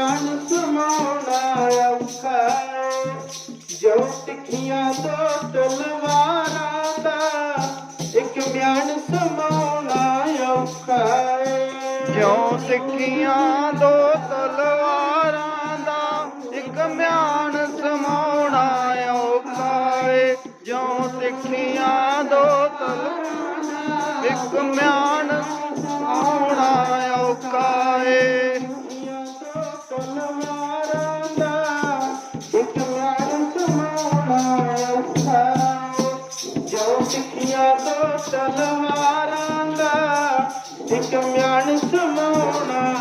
ਮਿਆਨ ਸਮਾਉਣਾ ਔਖਾ ਏ। ਜੋ ਟਿੱਖੀਆਂ ਦੋ ਤਲਵਾਰਾਂ ਦਾ ਇੱਕ ਬਿਆਨ ਸਮਾਉਣਾ ਔਖਾ ਏ। ਜਿਉ ਸਿੱਖੀਆਂ ਦੋ ਤਲਵਾਰਾਂ ਦਾ ਇੱਕ ਮਿਆਨ ਸਮਾਉਣਾ ਔਖਾ ਏ। ਜਿਉ ਸਿੱਖੀਆਂ ਦੋ ਤਲ ਇੱਕ ਮਿਆਨ ਏ ਜੋ ਟਿੱਖੀਆਂ ਦੋ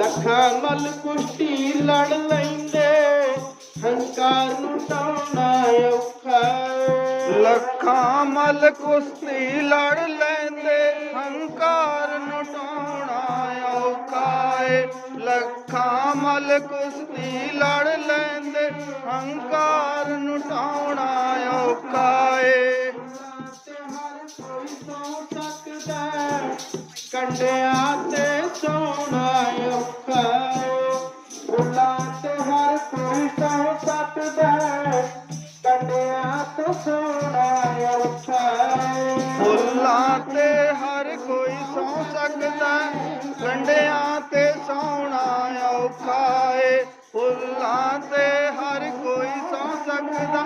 ਲੱਖਾਂ ਮਲ ਕੁਸ਼ਤੀ ਲੜ ਲੈਂਦੇ, ਹੰਕਾਰ ਨੂੰ ਟਾਉਣਾ ਔਖਾ ਲੱਖਾਂ ਮਲ ਕੁਸ਼ਤੀ ਲੜ ਲੈਂਦੇ, ਹੰਕਾਰ ਨੂੰ ਟਾਉਣਾ ਔਖਾ ਏ ਲੱਖਾਂ ਮਲ ਕੁਸ਼ਤੀ ਲੜ ਲੈਂਦੇ, ਹੰਕਾਰ ਨੂੰ ਟਾਉਣਾ ਔਖਾ ਏ ਤੇ ਹਰ ਕੋਈ ਸੌ ਸਕਦਾ ਕੰਡਿਆਂ ਫੁੱਲਾਂ ਤੇ ਹਰ ਕੋਈ ਸੌ ਸਕਦਾ ਗੰਡਿਆਂ ਤੇ ਸੌਣਾ ਔਖਾ ਏ। ਫੁੱਲਾਂ ਤੇ ਹਰ ਕੋਈ ਸੌ ਸਕਦਾ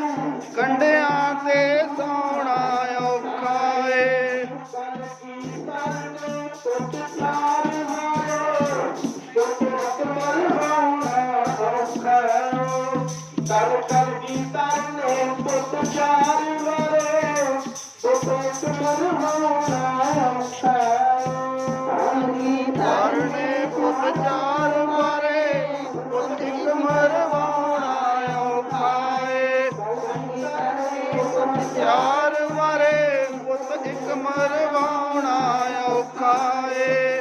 ਗੰਡਿਆਂ ਤੇ ਕਰ ਕਰ ਪੁੱਤ ਚਾਰ ਵਾਰੇ ਪੁੱਤ ਮਰਵਾਉਣਾ ਔਖਾ ਕਰਨੇ ਪੁੱਤ ਚਾਰ ਮਾਰੇ ਪੁੱਤ ਇੱਕ ਮਰਵਾਉਣਾ ਔਖਾ ਚਾਰ ਮਾਰੇ ਪੁੱਤ ਇੱਕ ਮਰਵਾਉਣਾ ਔਖਾ ਏ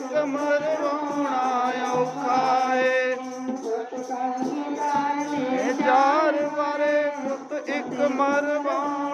ਇੱਕ ਮਰਵਾਉਣਾ ਔਖਾ ਏ। ਚਾਰ ਵਾਰੇ ਪੁੱਤ ਇੱਕ ਮਰਵਾਉਣਾ